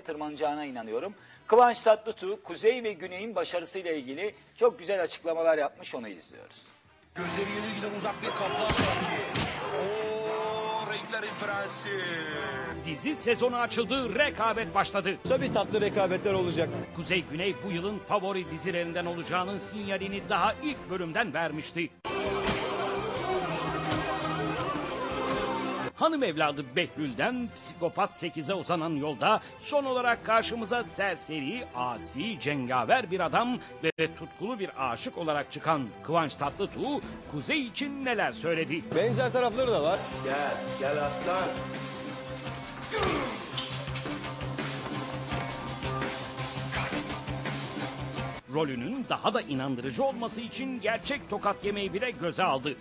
tırmanacağına inanıyorum. Kıvanç Tatlıtuğ, Kuzey ve Güney'in başarısıyla ilgili çok güzel açıklamalar yapmış, onu izliyoruz. Gözleri gelir giden uzak bir kaplan sanki. Oo renklerin prensi. Dizi sezonu açıldı, rekabet başladı. Tabii tatlı rekabetler olacak. Kuzey Güney bu yılın favori dizilerinden olacağının sinyalini daha ilk bölümden vermişti. Hanım evladı Behlül'den psikopat 8'e uzanan yolda son olarak karşımıza serseri, asi, cengaver bir adam ve tutkulu bir aşık olarak çıkan Kıvanç Tatlıtuğ Kuzey için neler söyledi? Benzer tarafları da var. Gel gel aslan. Rolünün daha da inandırıcı olması için gerçek tokat yemeği bile göze aldı.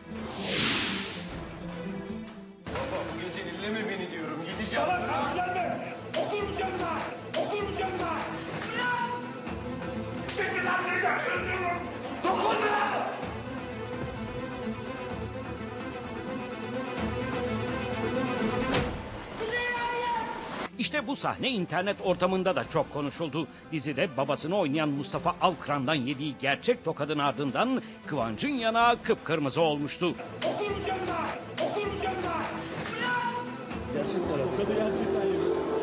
Diyorum gideceğim. İşte bu sahne internet ortamında da çok konuşuldu. Dizide babasını oynayan Mustafa Avkran'dan yediği gerçek tokadın ardından Kıvanç'ın yanağı kıpkırmızı olmuştu.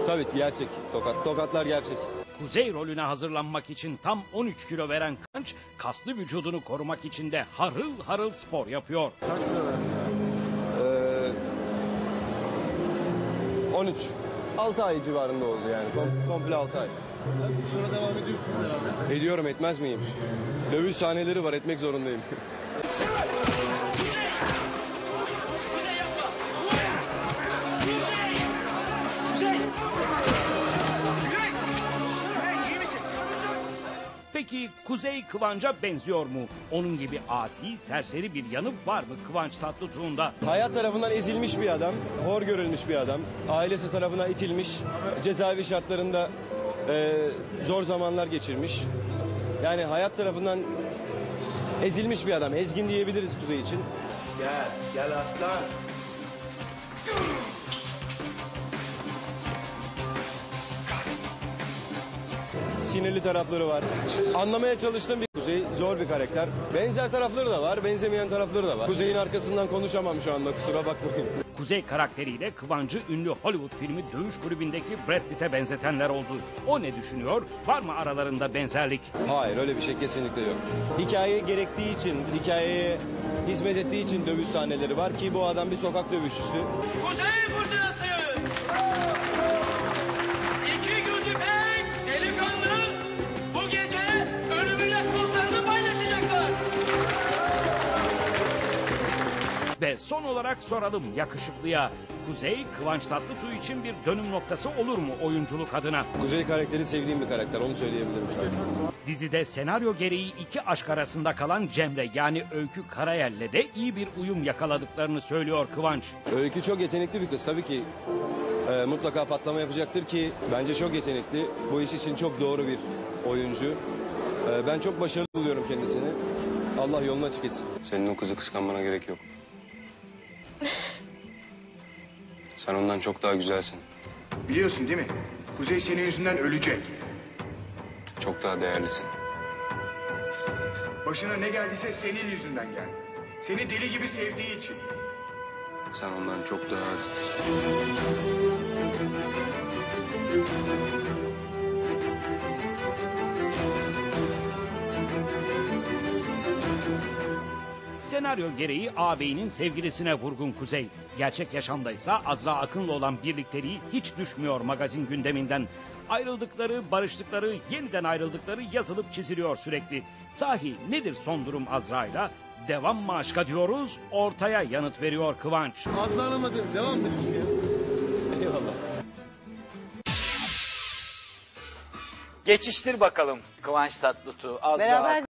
Tabii gerçek. Tokat. Tokatlar gerçek. Kuzey rolüne hazırlanmak için tam 13 kilo veren Kıvanç, kaslı vücudunu korumak için de harıl harıl spor yapıyor. Ee, 13. 6 ay civarında oldu yani. Kom- komple 6 ay. Sonra devam ediyorsunuz herhalde. Ediyorum etmez miyim? Dövüş sahneleri var etmek zorundayım. Peki Kuzey Kıvanç'a benziyor mu? Onun gibi asi, serseri bir yanı var mı Kıvanç Tatlıtuğ'unda? Hayat tarafından ezilmiş bir adam. Hor görülmüş bir adam. Ailesi tarafından itilmiş. Cezaevi şartlarında e, zor zamanlar geçirmiş. Yani hayat tarafından ezilmiş bir adam. Ezgin diyebiliriz Kuzey için. Gel gel aslan. Sinirli tarafları var. Anlamaya çalıştığım bir Kuzey zor bir karakter. Benzer tarafları da var, benzemeyen tarafları da var. Kuzey'in arkasından konuşamam şu anda kusura bakmayın. Kuzey karakteriyle Kıvancı ünlü Hollywood filmi Dövüş Kulübü'ndeki Brad Pitt'e benzetenler oldu. O ne düşünüyor? Var mı aralarında benzerlik? Hayır öyle bir şey kesinlikle yok. Hikaye gerektiği için, hikayeye hizmet ettiği için dövüş sahneleri var ki bu adam bir sokak dövüşçüsü. Kuzey fırtınası! Ve son olarak soralım yakışıklıya. Kuzey Kıvanç Tatlıtuğ için bir dönüm noktası olur mu oyunculuk adına? Kuzey karakteri sevdiğim bir karakter onu söyleyebilirim şu an. Dizide senaryo gereği iki aşk arasında kalan Cemre yani Öykü Karayel'le de iyi bir uyum yakaladıklarını söylüyor Kıvanç. Öykü çok yetenekli bir kız tabii ki e, mutlaka patlama yapacaktır ki bence çok yetenekli. Bu iş için çok doğru bir oyuncu. E, ben çok başarılı buluyorum kendisini. Allah yolunu açık etsin. Senin o kızı kıskanmana gerek yok. Sen ondan çok daha güzelsin. Biliyorsun değil mi? Kuzey senin yüzünden ölecek. Çok daha değerlisin. Başına ne geldiyse senin yüzünden geldi. Seni deli gibi sevdiği için. Sen ondan çok daha... Senaryo gereği ağabeyinin sevgilisine vurgun Kuzey. Gerçek yaşamdaysa Azra Akın'la olan birlikteliği hiç düşmüyor magazin gündeminden. Ayrıldıkları, barıştıkları, yeniden ayrıldıkları yazılıp çiziliyor sürekli. Sahi nedir son durum Azra'yla? Devam mı aşka diyoruz, ortaya yanıt veriyor Kıvanç. Aslanamadım. Devam mı ilişkiye? Eyvallah. Geçiştir bakalım Kıvanç Tatlıtuğ. Azra Beraber